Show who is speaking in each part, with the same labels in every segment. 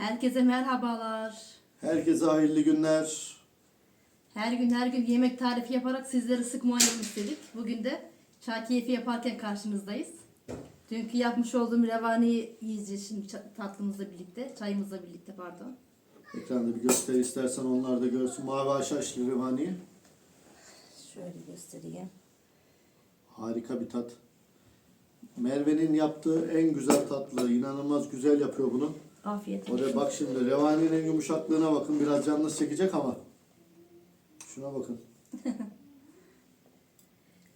Speaker 1: Herkese merhabalar.
Speaker 2: Herkese hayırlı günler.
Speaker 1: Her gün her gün yemek tarifi yaparak sizleri sıkmayalım istedik. Bugün de çay keyfi yaparken karşınızdayız. Dünkü yapmış olduğum revaniyi yiyeceğiz şimdi tatlımızla birlikte, çayımızla birlikte pardon.
Speaker 2: Ekranda bir göster istersen onlar da görsün. Mavi haşhaşlı revani.
Speaker 1: Şöyle göstereyim.
Speaker 2: Harika bir tat. Merve'nin yaptığı en güzel tatlı. İnanılmaz güzel yapıyor bunu.
Speaker 1: Afiyet
Speaker 2: Oraya
Speaker 1: olsun.
Speaker 2: bak şimdi. Revaninin yumuşaklığına bakın. Biraz canınız çekecek ama. Şuna bakın.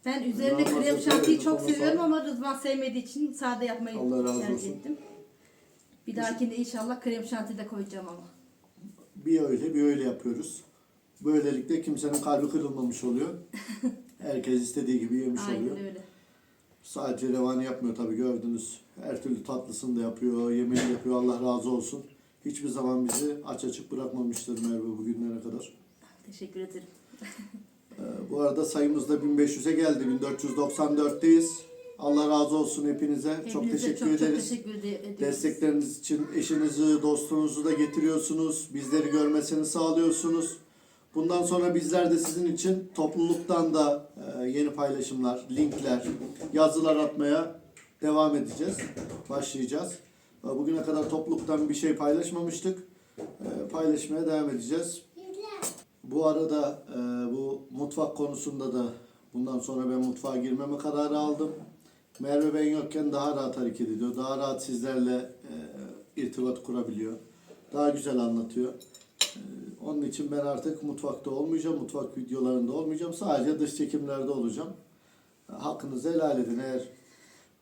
Speaker 1: Ben üzerine krem
Speaker 2: Hazretleri
Speaker 1: şantiyi çok seviyorum ama Rıdvan sevmediği için sade yapmayı
Speaker 2: Allah razı
Speaker 1: tercih
Speaker 2: olsun.
Speaker 1: ettim. Bir dahakinde inşallah krem şanti de koyacağım ama.
Speaker 2: Bir öyle bir öyle yapıyoruz. Böylelikle kimsenin kalbi kırılmamış oluyor. Herkes istediği gibi yemiş oluyor.
Speaker 1: Aynen öyle.
Speaker 2: Sadece revani yapmıyor tabii gördünüz. Her türlü tatlısını da yapıyor, yemeğini yapıyor. Allah razı olsun. Hiçbir zaman bizi aç açık bırakmamıştır Merve bugünlere kadar.
Speaker 1: Teşekkür ederim.
Speaker 2: Ee, bu arada sayımız da 1500'e geldi. 1494'teyiz. Allah razı olsun hepinize. çok
Speaker 1: Hepinize
Speaker 2: teşekkür
Speaker 1: çok,
Speaker 2: ederiz.
Speaker 1: Çok teşekkür ediyoruz.
Speaker 2: Destekleriniz için eşinizi, dostunuzu da getiriyorsunuz. Bizleri görmesini sağlıyorsunuz. Bundan sonra bizler de sizin için topluluktan da e, yeni paylaşımlar, linkler, yazılar atmaya devam edeceğiz. Başlayacağız. E, Bugüne kadar topluluktan bir şey paylaşmamıştık. E, Paylaşmaya devam edeceğiz. Bu arada bu mutfak konusunda da bundan sonra ben mutfağa girmeme kararı aldım. Merve ben yokken daha rahat hareket ediyor. Daha rahat sizlerle irtibat kurabiliyor. Daha güzel anlatıyor. Onun için ben artık mutfakta olmayacağım. Mutfak videolarında olmayacağım. Sadece dış çekimlerde olacağım. Hakkınızı helal edin. Eğer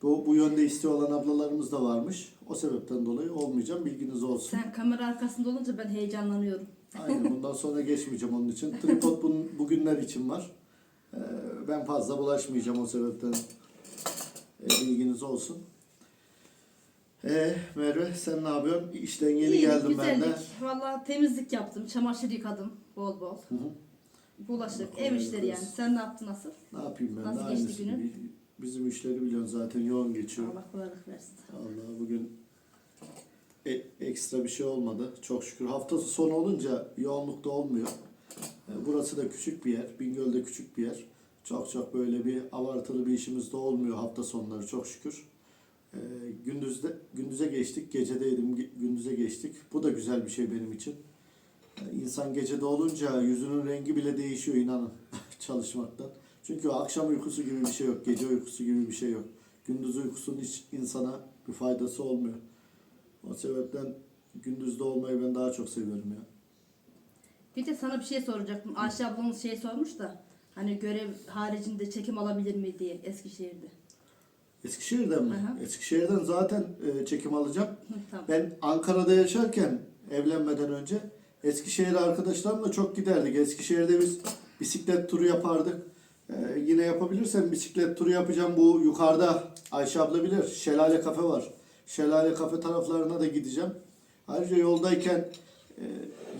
Speaker 2: bu, bu yönde isteği olan ablalarımız da varmış. O sebepten dolayı olmayacağım. Bilginiz olsun.
Speaker 1: Sen kamera arkasında olunca ben heyecanlanıyorum.
Speaker 2: Aynen bundan sonra geçmeyeceğim onun için. Tripod bun, bugünler için var. Ee, ben fazla bulaşmayacağım o sebepten. Ee, bilginiz olsun. Ee, Merve sen ne yapıyorsun? İşten yeni
Speaker 1: İyilik,
Speaker 2: geldim ben de.
Speaker 1: güzellik. Valla temizlik yaptım. Çamaşır yıkadım bol bol.
Speaker 2: Hı hı.
Speaker 1: Bulaşık,
Speaker 2: Allah
Speaker 1: ev işleri yani. Sen ne yaptın nasıl?
Speaker 2: Ne yapayım ben
Speaker 1: Nasıl geçti
Speaker 2: aynısı
Speaker 1: günün?
Speaker 2: gibi. Bizim işleri biliyorsun zaten yoğun geçiyor.
Speaker 1: Allah kolaylık versin.
Speaker 2: Allah bugün e- ekstra bir şey olmadı. Çok şükür. Hafta sonu olunca yoğunlukta olmuyor. E, Burası da küçük bir yer. Bingöl de küçük bir yer. Çok çok böyle bir abartılı bir işimiz de olmuyor hafta sonları çok şükür. E, gündüzde gündüze geçtik. Gecedeydim. ge- Gündüze geçtik. Bu da güzel bir şey benim için. E, İnsan gecede olunca yüzünün rengi bile değişiyor inanın çalışmaktan. Çünkü akşam uykusu gibi bir şey yok. Gece uykusu gibi bir şey yok. Gündüz uykusunun hiç insana bir faydası olmuyor. O sebepten gündüzde olmayı ben daha çok seviyorum ya.
Speaker 1: Bir de sana bir şey soracaktım. Ayşe ablamız şey sormuş da hani görev haricinde çekim alabilir mi diye Eskişehir'de.
Speaker 2: Eskişehir'den mi?
Speaker 1: Aha.
Speaker 2: Eskişehir'den zaten e, çekim alacağım.
Speaker 1: Hı, tamam.
Speaker 2: Ben Ankara'da yaşarken evlenmeden önce Eskişehir'e arkadaşlarımla çok giderdik. Eskişehir'de biz bisiklet turu yapardık. Ee, yine yapabilirsem bisiklet turu yapacağım. Bu yukarıda Ayşe abla bilir. Şelale kafe var. Şelale kafe taraflarına da gideceğim. Ayrıca yoldayken e,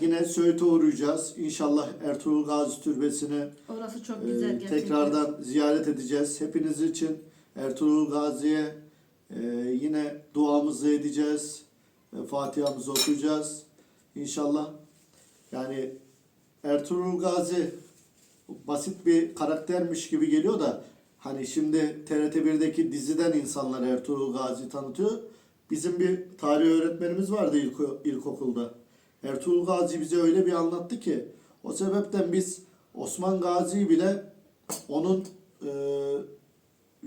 Speaker 2: yine Söğüt'e uğrayacağız. İnşallah Ertuğrul Gazi Türbesi'ne
Speaker 1: Orası çok
Speaker 2: ee,
Speaker 1: güzel gerçekten.
Speaker 2: tekrardan ziyaret edeceğiz. Hepiniz için Ertuğrul Gazi'ye e, yine duamızı edeceğiz. Fatiha'mızı okuyacağız. İnşallah. Yani Ertuğrul Gazi basit bir karaktermiş gibi geliyor da hani şimdi TRT 1'deki diziden insanlar Ertuğrul Gazi tanıtıyor. Bizim bir tarih öğretmenimiz vardı ilk, ilkokulda. Ertuğrul Gazi bize öyle bir anlattı ki o sebepten biz Osman Gazi'yi bile onun e,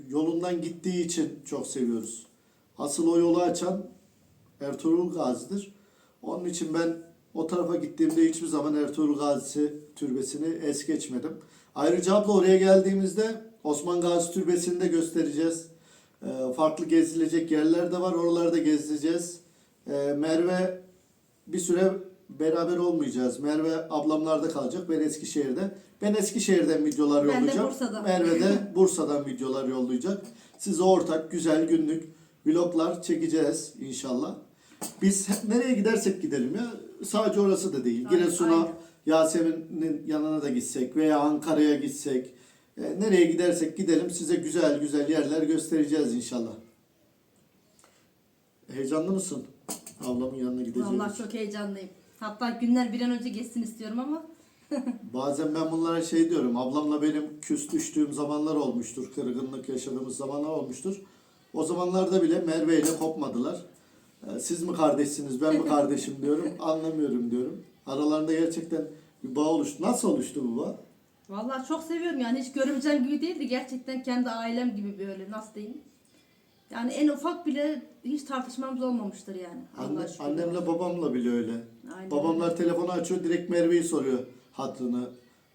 Speaker 2: yolundan gittiği için çok seviyoruz. Asıl o yolu açan Ertuğrul Gazi'dir. Onun için ben o tarafa gittiğimde hiçbir zaman Ertuğrul Gazi türbesini es geçmedim. Ayrıca abla oraya geldiğimizde Osman Gazi Türbesi'ni de göstereceğiz. E, farklı gezilecek yerler de var. Oraları da gezeceğiz. E, Merve bir süre beraber olmayacağız. Merve ablamlarda kalacak. Ben Eskişehir'de. Ben Eskişehir'den videolar
Speaker 1: Ben de
Speaker 2: yollayacağım.
Speaker 1: Bursa'dan.
Speaker 2: Merve de Bursa'dan videolar yollayacak. Size ortak güzel günlük vloglar çekeceğiz inşallah. Biz nereye gidersek gidelim ya. Sadece orası da değil. Giresun'a. Yasemin'in yanına da gitsek veya Ankara'ya gitsek. e, nereye gidersek gidelim size güzel güzel yerler göstereceğiz inşallah. Heyecanlı mısın? Ablamın yanına gideceğim.
Speaker 1: Vallahi çok heyecanlıyım. Hatta günler bir an önce geçsin istiyorum ama
Speaker 2: Bazen ben bunlara şey diyorum. Ablamla benim küs düştüğüm zamanlar olmuştur. Kırgınlık yaşadığımız zamanlar olmuştur. O zamanlarda bile Merve ile kopmadılar. Ee, Siz mi kardeşsiniz, ben mi kardeşim diyorum. Anlamıyorum diyorum. Aralarında gerçekten bir bağ oluştu. Nasıl oluştu bu bağ?
Speaker 1: vallahi çok seviyorum yani hiç görümcem gibi değildi. Gerçekten kendi ailem gibi böyle nasıl diyeyim. Yani en ufak bile hiç tartışmamız olmamıştır yani.
Speaker 2: Anne, annemle babamla bile öyle.
Speaker 1: Aynen
Speaker 2: Babamlar telefonu açıyor, direkt Merve'yi soruyor hatrını.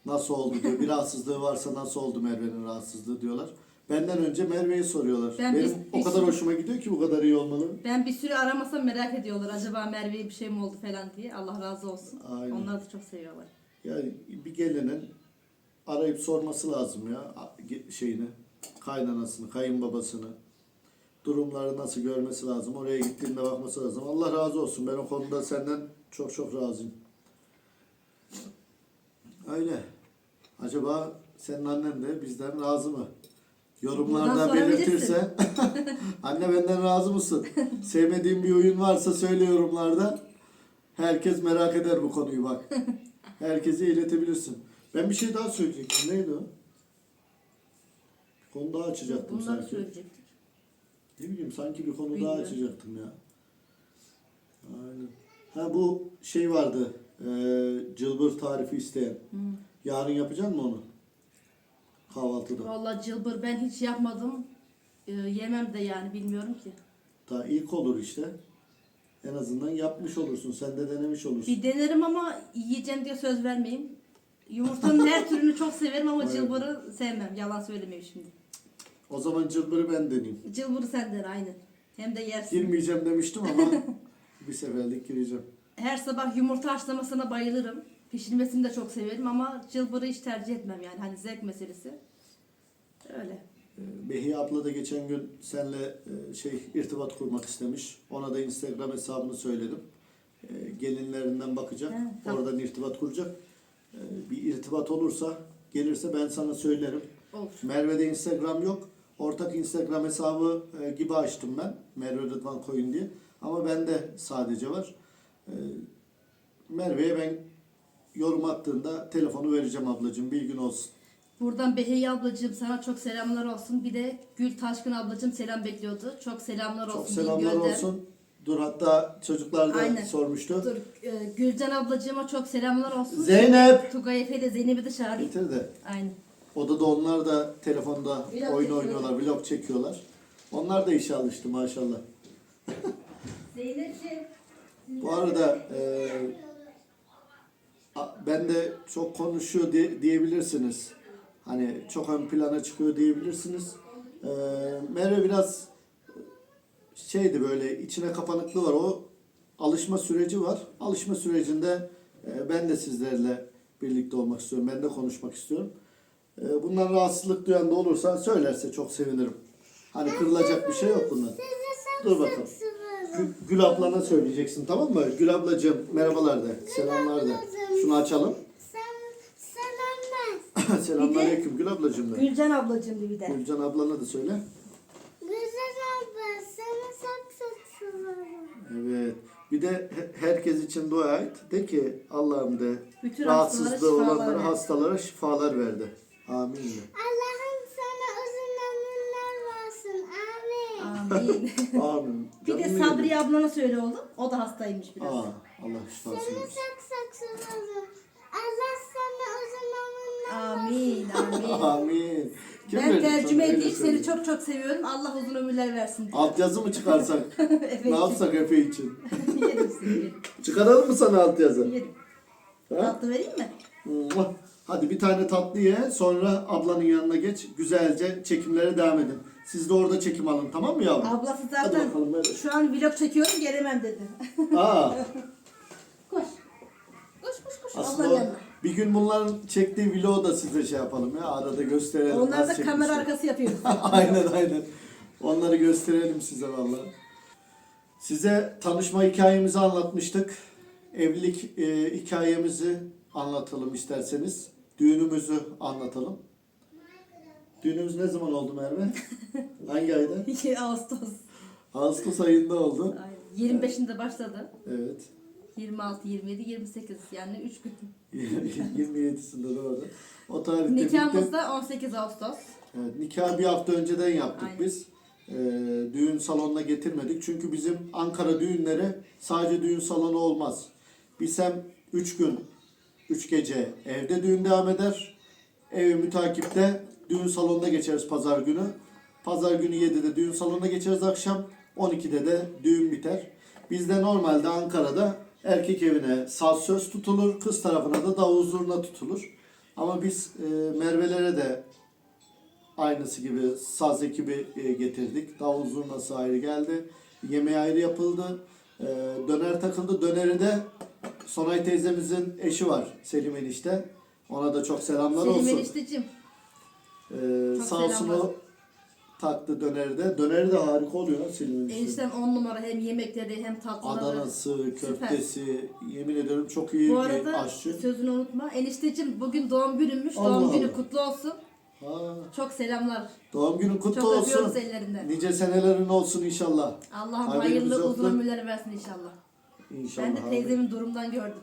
Speaker 2: Nasıl oldu diyor. Bir rahatsızlığı varsa nasıl oldu Merve'nin rahatsızlığı diyorlar. Benden önce Merve'yi soruyorlar.
Speaker 1: Ben
Speaker 2: Benim
Speaker 1: biz-
Speaker 2: o
Speaker 1: biz-
Speaker 2: kadar hoşuma gidiyor ki bu kadar iyi olmaları.
Speaker 1: Ben bir süre aramasam merak ediyorlar. Acaba Merve'ye bir şey mi oldu falan diye. Allah razı olsun.
Speaker 2: Aynen.
Speaker 1: Onlar da çok seviyorlar.
Speaker 2: Yani bir gelinin arayıp sorması lazım ya ge- şeyini, kaynanasını, kayınbabasını. Durumları nasıl görmesi lazım. Oraya gittiğinde bakması lazım. Allah razı olsun. Ben o konuda senden çok çok razıyım. Öyle. Acaba senin annen de bizden razı mı?
Speaker 1: Bundan
Speaker 2: Yorumlarda belirtirse anne benden razı mısın? Sevmediğin bir oyun varsa söyle yorumlarda. Herkes merak eder bu konuyu bak. Herkese iletebilirsin. Ben bir şey daha söyleyecektim. Neydi o? Bir konu daha açacaktım
Speaker 1: Bunları
Speaker 2: sanki.
Speaker 1: söyleyecektik.
Speaker 2: Ne bileyim sanki bir konu daha
Speaker 1: Bilmiyorum.
Speaker 2: açacaktım ya. Aynen. Ha bu şey vardı. E, cılbır tarifi isteyen.
Speaker 1: Hı.
Speaker 2: Yarın yapacak mı onu? Kahvaltıda.
Speaker 1: Vallahi cılbır ben hiç yapmadım. Ee, yemem de yani bilmiyorum ki.
Speaker 2: Daha ilk olur işte. En azından yapmış olursun. Sen de denemiş olursun.
Speaker 1: Bir denerim ama yiyeceğim diye söz vermeyeyim. Yumurtanın her türünü çok severim ama
Speaker 2: Aynen.
Speaker 1: cılbırı sevmem. Yalan söylemeyeyim şimdi.
Speaker 2: O zaman cılbırı ben deneyeyim.
Speaker 1: Cılbırı senden aynen. Hem de yersin.
Speaker 2: Girmeyeceğim demiştim ama bir seferlik gireceğim.
Speaker 1: Her sabah yumurta haşlamasına bayılırım. Pişirmesini de çok severim ama cılbırı hiç tercih etmem yani. Hani zevk meselesi. Öyle.
Speaker 2: Ee, Behiye abla da geçen gün senle e, şey irtibat kurmak istemiş. Ona da Instagram hesabını söyledim. Ee, Gelinlerinden bakacak.
Speaker 1: He, tamam.
Speaker 2: Oradan irtibat kuracak. Ee, Bir irtibat olursa gelirse ben sana söylerim.
Speaker 1: Olur.
Speaker 2: Merve'de Instagram yok. Ortak Instagram hesabı e, gibi açtım ben. Merve Rıdvan Koyun diye. Ama bende sadece var. Ee, Merve'ye ben yorum attığında telefonu vereceğim ablacığım. Bilgin olsun.
Speaker 1: Buradan Behiye ablacığım sana çok selamlar olsun. Bir de Gül Taşkın ablacığım selam bekliyordu. Çok selamlar
Speaker 2: Çok
Speaker 1: olsun.
Speaker 2: selamlar
Speaker 1: Bingöl'den.
Speaker 2: olsun. Dur hatta çocuklar da
Speaker 1: Aynen.
Speaker 2: sormuştu.
Speaker 1: Dur, e, Gülcan ablacığıma çok selamlar olsun.
Speaker 2: Zeynep!
Speaker 1: Tugay Efe ile Zeynep'i de çağırayım.
Speaker 2: Getir de.
Speaker 1: Aynen.
Speaker 2: Odada onlar da telefonda
Speaker 1: Vlog
Speaker 2: oyun
Speaker 1: çekiyorlar.
Speaker 2: oynuyorlar, vlog çekiyorlar. Onlar da işe alıştı maşallah.
Speaker 1: Zeynep'ciğim.
Speaker 2: Bu arada e, ben de çok konuşuyor diye- diyebilirsiniz. Hani çok ön plana çıkıyor diyebilirsiniz. E, Merve biraz şeydi böyle içine kapanıklığı var. O alışma süreci var. Alışma sürecinde e, ben de sizlerle birlikte olmak istiyorum. Ben de konuşmak istiyorum. E, bundan rahatsızlık duyan da olursa söylerse çok sevinirim. Hani kırılacak bir şey yok bundan. Dur bakalım. Gül, Gül ablana söyleyeceksin tamam mı? Gül ablacığım merhabalar de. Selamlar de. Şunu açalım. Selamünaleyküm Gül ablacığım de.
Speaker 1: Gülcan ablacığım bir de.
Speaker 2: Gülcan ablana da söyle.
Speaker 3: Güzel abla sana çok çok seviyorum.
Speaker 2: Evet. Bir de he- herkes için dua et. De ki Allah'ım de
Speaker 1: Bütün
Speaker 2: rahatsızlığı
Speaker 1: hastalara şifalar
Speaker 2: olanlara,
Speaker 1: ver.
Speaker 2: hastalara şifalar verdi. Amin. de.
Speaker 3: Allah'ım Amin.
Speaker 1: Bir de
Speaker 2: Canım
Speaker 1: Sabriye ablana söyle oğlum. O da hastaymış biraz.
Speaker 2: Aa, Allah şifasını
Speaker 3: Seni
Speaker 2: versin.
Speaker 3: çok seviyorum. Allah sana uzun ömürler
Speaker 1: Amin. Amin.
Speaker 2: Amin. Kim
Speaker 1: ben tercüme?
Speaker 2: Öyle
Speaker 1: edeyim. Seni çok çok seviyorum. Allah uzun ömürler versin.
Speaker 2: Altyazı mı çıkarsak?
Speaker 1: evet.
Speaker 2: ne yapsak Efe için?
Speaker 1: yerim seni. Yerim.
Speaker 2: Çıkaralım mı sana altyazı?
Speaker 1: yerim.
Speaker 2: Ha?
Speaker 1: Tatlı vereyim mi?
Speaker 2: Hadi bir tane tatlı ye sonra ablanın yanına geç. Güzelce çekimlere devam edin. Siz de orada çekim alın tamam mı yavrum?
Speaker 1: Ablası zaten
Speaker 2: bakalım, hadi.
Speaker 1: şu an vlog çekiyorum gelemem dedi.
Speaker 2: Aa,
Speaker 1: koş. Koş koş koş.
Speaker 2: aslında
Speaker 1: Ablanın
Speaker 2: o-
Speaker 1: yanına.
Speaker 2: bir gün bunların çektiği vlogu da size şey yapalım ya. Arada gösterelim.
Speaker 1: Onlar da kamera
Speaker 2: çekmişler.
Speaker 1: arkası yapıyoruz.
Speaker 2: aynen aynen. Onları gösterelim size vallahi. Size tanışma hikayemizi anlatmıştık. Evlilik e, hikayemizi anlatalım isterseniz. Düğünümüzü anlatalım. Düğünümüz ne zaman oldu Merve? Hangi ayda?
Speaker 1: 2 Ağustos.
Speaker 2: Ağustos ayında oldu.
Speaker 1: Aynen. 25'inde başladı.
Speaker 2: Evet.
Speaker 1: 26, 27, 28 yani 3 gün.
Speaker 2: 27'sinde doğru. O tarihte
Speaker 1: Nikahımız
Speaker 2: bitti.
Speaker 1: da 18 Ağustos.
Speaker 2: Evet, nikahı bir hafta önceden yaptık
Speaker 1: Aynen.
Speaker 2: biz. Ee, düğün salonuna getirmedik. Çünkü bizim Ankara düğünleri sadece düğün salonu olmaz. Biz hem 3 gün, 3 gece evde düğün devam eder. Evi mütakipte düğün salonuna geçeriz pazar günü. Pazar günü 7'de düğün salonuna geçeriz akşam. 12'de de düğün biter. Bizde normalde Ankara'da erkek evine saz söz tutulur, kız tarafına da davul zurna tutulur. Ama biz e, Merve'lere de aynısı gibi saz ekibi e, getirdik. Davul zurnası ayrı geldi. Yemeği ayrı yapıldı. E, döner takıldı. Döneri de Sonay teyzemizin eşi var Selim enişte. Ona da çok selamlar
Speaker 1: Selim
Speaker 2: olsun.
Speaker 1: enişteciğim.
Speaker 2: E,
Speaker 1: Çok
Speaker 2: olsun taktı döneri de. Döneri de harika oluyor Selim enişte.
Speaker 1: Eniştem 10 numara hem yemekleri hem tatlıları.
Speaker 2: Adanası, köftesi, yemin ediyorum çok iyi
Speaker 1: Bu
Speaker 2: bir
Speaker 1: arada
Speaker 2: aşçı.
Speaker 1: sözünü unutma. Enişteciğim bugün doğum günümmüş.
Speaker 2: Allah
Speaker 1: doğum günü
Speaker 2: Allah.
Speaker 1: kutlu olsun.
Speaker 2: Ha,
Speaker 1: Çok selamlar.
Speaker 2: doğum günün kutlu
Speaker 1: Çok
Speaker 2: olsun.
Speaker 1: öpüyoruz ellerinden.
Speaker 2: Nice senelerin olsun inşallah.
Speaker 1: Allah'ım
Speaker 2: Haberimiz
Speaker 1: hayırlı
Speaker 2: yoktu.
Speaker 1: uzun ömürler versin inşallah.
Speaker 2: İnşallah.
Speaker 1: Ben de
Speaker 2: abi.
Speaker 1: teyzemin durumdan gördüm.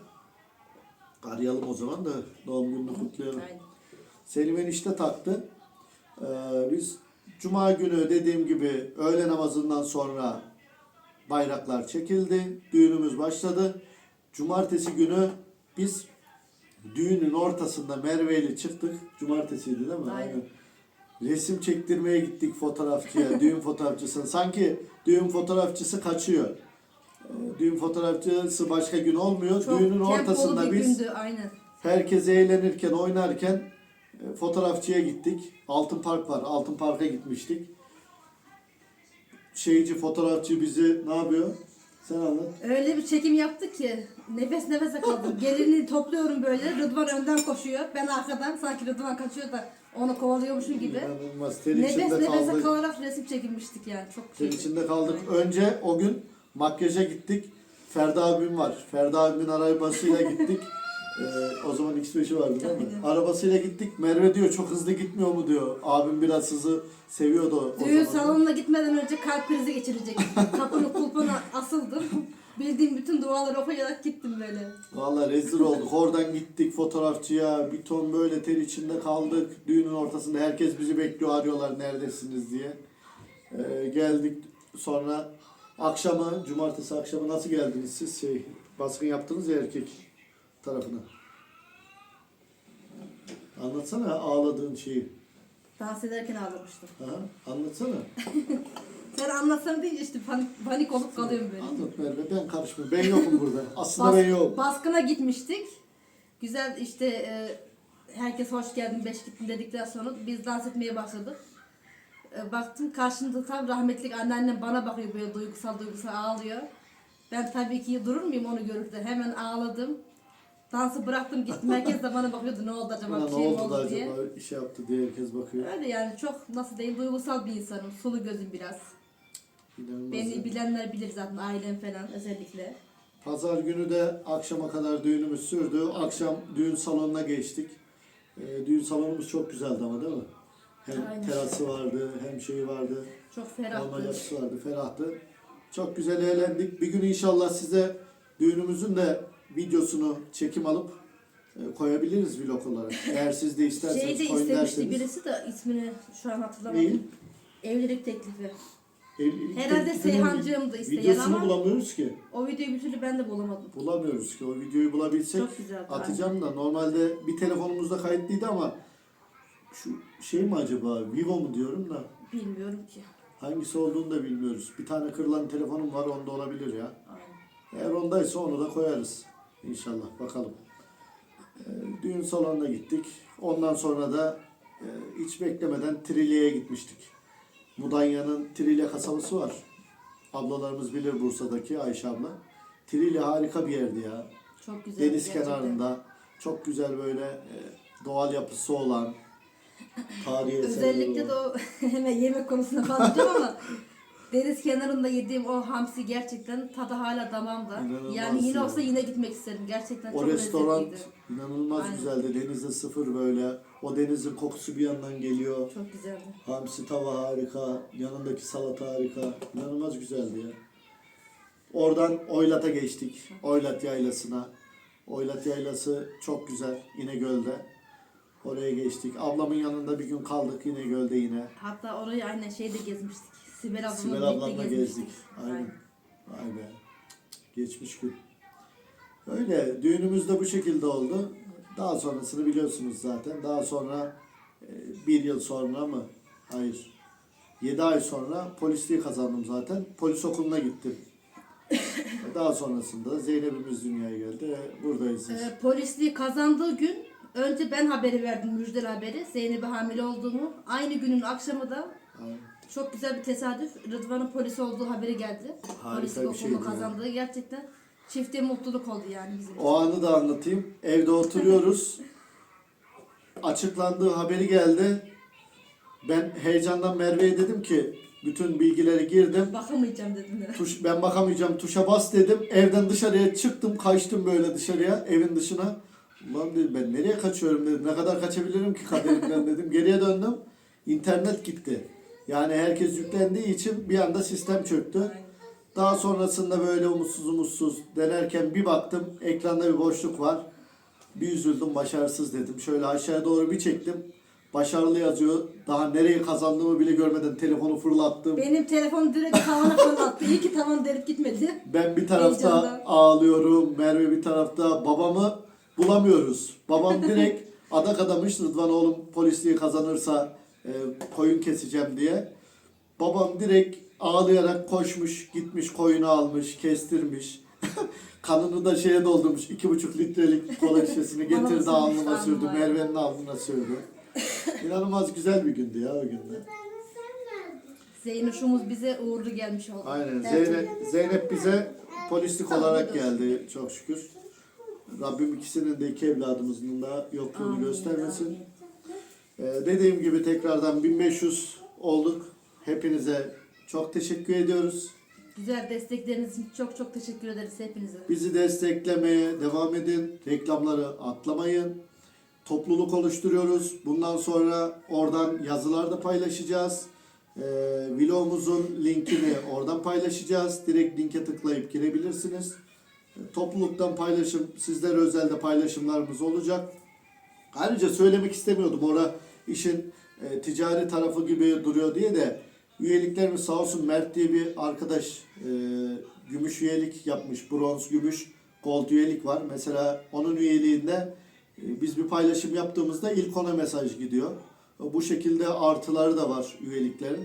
Speaker 2: Arayalım o zaman da doğum gününü kutlayalım.
Speaker 1: Aynen.
Speaker 2: Selim enişte taktı. Ee, biz Cuma günü dediğim gibi öğle namazından sonra bayraklar çekildi. Düğünümüz başladı. Cumartesi günü biz düğünün ortasında Merve ile çıktık. Cumartesiydi değil mi?
Speaker 1: Aynen.
Speaker 2: Resim çektirmeye gittik fotoğrafçıya, düğün fotoğrafçısına. Sanki düğün fotoğrafçısı kaçıyor. Ee, Düğün fotoğrafçısı başka gün olmuyor.
Speaker 1: Çok
Speaker 2: Düğünün ortasında
Speaker 1: bir
Speaker 2: biz
Speaker 1: gündü aynen.
Speaker 2: Herkes eğlenirken, oynarken fotoğrafçıya gittik. Altın Park var. Altın Park'a gitmiştik. Şeyci fotoğrafçı bizi ne yapıyor? Sen anlat.
Speaker 1: Öyle bir çekim yaptık ki nefes nefese kaldım. Gelini topluyorum böyle. Rıdvan önden koşuyor. Ben arkadan sanki Rıdvan kaçıyor da onu kovalıyormuşum gibi.
Speaker 2: İnanılmaz. Ter
Speaker 1: Nefes
Speaker 2: içinde
Speaker 1: nefese
Speaker 2: kaldık.
Speaker 1: kalarak resim çekilmiştik yani. Çok
Speaker 2: Ter
Speaker 1: şey.
Speaker 2: içinde kaldık. Önce o gün makyaja gittik. Ferda abim var. Ferda abimin arabasıyla gittik. Ee, o zaman X5'i vardı değil mi? Arabasıyla gittik. Merve diyor çok hızlı gitmiyor mu diyor. Abim biraz hızlı seviyordu o
Speaker 1: Düğün
Speaker 2: zaman.
Speaker 1: salonuna gitmeden önce kalp krizi geçirecek. Kapının kulpuna asıldım. Bildiğim bütün duaları okuyarak gittim böyle.
Speaker 2: Vallahi rezil olduk. Oradan gittik fotoğrafçıya. Bir ton böyle ter içinde kaldık. Düğünün ortasında herkes bizi bekliyor arıyorlar neredesiniz diye. Ee, geldik sonra akşamı, cumartesi akşamı nasıl geldiniz siz? Şey, baskın yaptınız ya erkek tarafına. Anlatsana ağladığın şeyi.
Speaker 1: Dans ederken ağlamıştım.
Speaker 2: Ha? Anlatsana.
Speaker 1: Sen anlatsana deyince işte panik, panik olup kalıyorum böyle.
Speaker 2: Anlat Merve ben karışmıyorum. Ben yokum burada. Aslında
Speaker 1: Bas-
Speaker 2: ben yokum.
Speaker 1: baskına gitmiştik. Güzel işte e, herkes hoş geldin beş gittin dedikten sonra biz dans etmeye başladık. E, baktım karşımda tam rahmetli anneannem bana bakıyor böyle duygusal duygusal ağlıyor. Ben tabii ki durur muyum onu görüp de hemen ağladım. Dansı bıraktım gittim. Herkes de bana bakıyordu ne oldu acaba
Speaker 2: Ulan
Speaker 1: bir
Speaker 2: ne
Speaker 1: şey mi
Speaker 2: oldu da
Speaker 1: oldu diye.
Speaker 2: acaba yaptı diye herkes bakıyor.
Speaker 1: Öyle yani çok nasıl diyeyim duygusal bir insanım. Sulu gözüm biraz.
Speaker 2: İnanılmaz
Speaker 1: Beni
Speaker 2: ya.
Speaker 1: bilenler bilir zaten ailem falan özellikle.
Speaker 2: Pazar günü de akşama kadar düğünümüz sürdü. Akşam düğün salonuna geçtik. Ee, düğün salonumuz çok güzeldi ama değil mi? Hem
Speaker 1: Aynen.
Speaker 2: terası vardı, hem şeyi vardı.
Speaker 1: Çok ferahtı.
Speaker 2: yapısı vardı, ferahtı. Çok güzel eğlendik. Bir gün inşallah size düğünümüzün de videosunu çekim alıp e, koyabiliriz vlog olarak. Eğer siz de isterseniz
Speaker 1: Şeyi de
Speaker 2: koyun
Speaker 1: istemişti
Speaker 2: derseniz.
Speaker 1: birisi de ismini şu an hatırlamadım. Evlilik teklifi.
Speaker 2: Evlilik
Speaker 1: Herhalde
Speaker 2: teklifinin
Speaker 1: Seyhancığım da isteyen
Speaker 2: Videosunu
Speaker 1: ama
Speaker 2: bulamıyoruz ki.
Speaker 1: o videoyu bir türlü ben de bulamadım.
Speaker 2: Bulamıyoruz ki. O videoyu bulabilsek
Speaker 1: Çok güzeldi.
Speaker 2: atacağım da. Normalde bir telefonumuzda kayıtlıydı ama şu şey mi acaba? Vivo mu diyorum da.
Speaker 1: Bilmiyorum ki.
Speaker 2: Hangisi olduğunu da bilmiyoruz. Bir tane kırılan telefonum var onda olabilir ya.
Speaker 1: Aynen.
Speaker 2: Eğer ondaysa onu da koyarız. İnşallah bakalım. Ee, düğün salonuna gittik. Ondan sonra da e, hiç beklemeden Trilye'ye gitmiştik. Mudanya'nın Trilye kasabası var. Ablalarımız bilir Bursa'daki Ayşe abla. Trilye harika bir yerdi ya.
Speaker 1: Çok güzel.
Speaker 2: Deniz
Speaker 1: gerçekten.
Speaker 2: kenarında. Çok güzel böyle e, doğal yapısı olan tarihi
Speaker 1: Özellikle de o hemen yemek konusuna bağlayacağım ama deniz kenarında yediğim o hamsi gerçekten tadı hala damağımda.
Speaker 2: İnanılmaz
Speaker 1: Yani yine
Speaker 2: ya.
Speaker 1: olsa yine gitmek isterim. Gerçekten
Speaker 2: O
Speaker 1: çok
Speaker 2: restoran
Speaker 1: lezzetliydi.
Speaker 2: inanılmaz
Speaker 1: Aynen.
Speaker 2: güzeldi. Denizde sıfır böyle. O denizin kokusu bir yandan geliyor.
Speaker 1: Çok güzeldi.
Speaker 2: Hamsi tava harika. Yanındaki salata harika. İnanılmaz güzeldi ya. Oradan Oylat'a geçtik. Oylat Yaylası'na. Oylat Yaylası çok güzel. İnegöl'de. Oraya geçtik. Ablamın yanında bir gün kaldık İnegöl'de yine.
Speaker 1: Hatta orayı aynen şeyde gezmiştik. Sibel ablamla
Speaker 2: Sibel ablamla gezdik. Aynen. Vay be. Geçmiş gün. Öyle. Düğünümüz de bu şekilde oldu. Daha sonrasını biliyorsunuz zaten. Daha sonra e, bir yıl sonra mı? Hayır. Yedi ay sonra polisliği kazandım zaten. Polis okuluna gittim. Daha sonrasında Zeynep'imiz dünyaya geldi ve buradayız.
Speaker 1: Ee, polisliği kazandığı gün önce ben haberi verdim müjdeli haberi. Zeynep'e hamile olduğumu. Aynı günün akşamı da
Speaker 2: Aynen.
Speaker 1: Çok güzel bir tesadüf Rıdvan'ın polis olduğu haberi geldi.
Speaker 2: Harika
Speaker 1: Polislik
Speaker 2: bir
Speaker 1: okulunu
Speaker 2: şeydi ya.
Speaker 1: kazandığı gerçekten çifte mutluluk oldu yani bizim için.
Speaker 2: O anı da anlatayım. Evde oturuyoruz. Açıklandığı haberi geldi. Ben heyecandan Merve'ye dedim ki bütün bilgileri girdim.
Speaker 1: Bakamayacağım dedim de.
Speaker 2: Tuş, ben bakamayacağım tuşa bas dedim. Evden dışarıya çıktım. Kaçtım böyle dışarıya evin dışına. Ulan dedim ben nereye kaçıyorum dedim. Ne kadar kaçabilirim ki kaderimden dedim. Geriye döndüm. İnternet gitti. Yani herkes yüklendiği için bir anda sistem çöktü. Daha sonrasında böyle umutsuz umutsuz denerken bir baktım ekranda bir boşluk var. Bir üzüldüm başarısız dedim. Şöyle aşağıya doğru bir çektim. Başarılı yazıyor. Daha nereyi kazandığımı bile görmeden telefonu fırlattım.
Speaker 1: Benim telefonu direkt tavana fırlattı. İyi ki tavan delip gitmedi.
Speaker 2: Ben bir tarafta
Speaker 1: Heyecandan.
Speaker 2: ağlıyorum. Merve bir tarafta. Babamı bulamıyoruz. Babam direkt adak adamış Rıdvan oğlum polisliği kazanırsa e, koyun keseceğim diye. Babam direkt ağlayarak koşmuş, gitmiş koyunu almış, kestirmiş. Kanını da şeye doldurmuş. iki buçuk litrelik kola şişesini getirdi alnıma sürdü. Merve'nin alnına sürdü. İnanılmaz güzel bir gündü ya o günde.
Speaker 1: Zeynuş'umuz bize uğurlu gelmiş oldu.
Speaker 2: Aynen. Zeynep, Zeynep bize polislik olarak geldi çok şükür. Rabbim ikisinin de iki evladımızın da yokluğunu
Speaker 1: Amin,
Speaker 2: göstermesin. Ee, dediğim gibi tekrardan 1500 olduk. Hepinize çok teşekkür ediyoruz.
Speaker 1: Güzel destekleriniz için çok çok teşekkür ederiz hepinize.
Speaker 2: Bizi desteklemeye devam edin. Reklamları atlamayın. Topluluk oluşturuyoruz. Bundan sonra oradan yazılar da paylaşacağız. Ee, vlogumuzun linkini oradan paylaşacağız. Direkt linke tıklayıp girebilirsiniz. Ee, Topluluktan paylaşım, sizlere özel de paylaşımlarımız olacak. Ayrıca söylemek istemiyordum. Orada işin e, ticari tarafı gibi duruyor diye de üyeliklerimiz sağ olsun Mert diye bir arkadaş e, gümüş üyelik yapmış. Bronz, gümüş, gold üyelik var. Mesela onun üyeliğinde e, biz bir paylaşım yaptığımızda ilk ona mesaj gidiyor. Bu şekilde artıları da var üyeliklerin.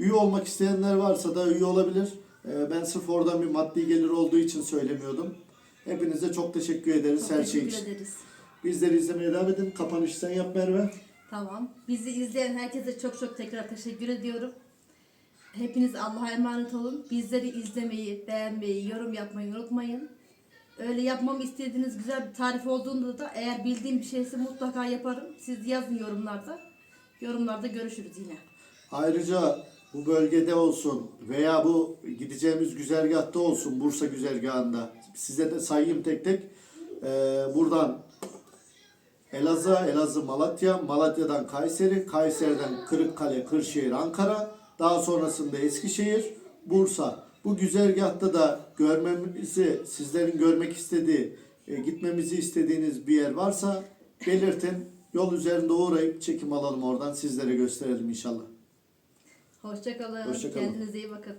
Speaker 2: Üye olmak isteyenler varsa da üye olabilir. E, Ben sırf oradan bir maddi gelir olduğu için söylemiyordum. Hepinize çok teşekkür ederiz
Speaker 1: Çok
Speaker 2: her şey için.
Speaker 1: ederiz.
Speaker 2: Bizleri izlemeye devam edin. Kapanışı sen yap Merve.
Speaker 1: Tamam. Bizi izleyen herkese çok çok tekrar teşekkür ediyorum. Hepiniz Allah'a emanet olun. Bizleri izlemeyi, beğenmeyi, yorum yapmayı unutmayın. Öyle yapmamı istediğiniz güzel bir tarif olduğunda da eğer bildiğim bir şeyse mutlaka yaparım. Siz yazın yorumlarda. Yorumlarda görüşürüz yine.
Speaker 2: Ayrıca bu bölgede olsun veya bu gideceğimiz güzergahta olsun Bursa güzergahında size de sayayım tek tek. Ee, buradan Elazığ, Elazığ, Malatya, Malatya'dan Kayseri, Kayseri'den Kırıkkale, Kırşehir, Ankara, daha sonrasında Eskişehir, Bursa. Bu güzergahta da görmemizi, sizlerin görmek istediği, e, gitmemizi istediğiniz bir yer varsa belirtin. Yol üzerinde uğrayıp çekim alalım oradan sizlere gösterelim inşallah.
Speaker 1: Hoşçakalın.
Speaker 2: Hoşça kalın.
Speaker 1: Kendinize iyi bakın.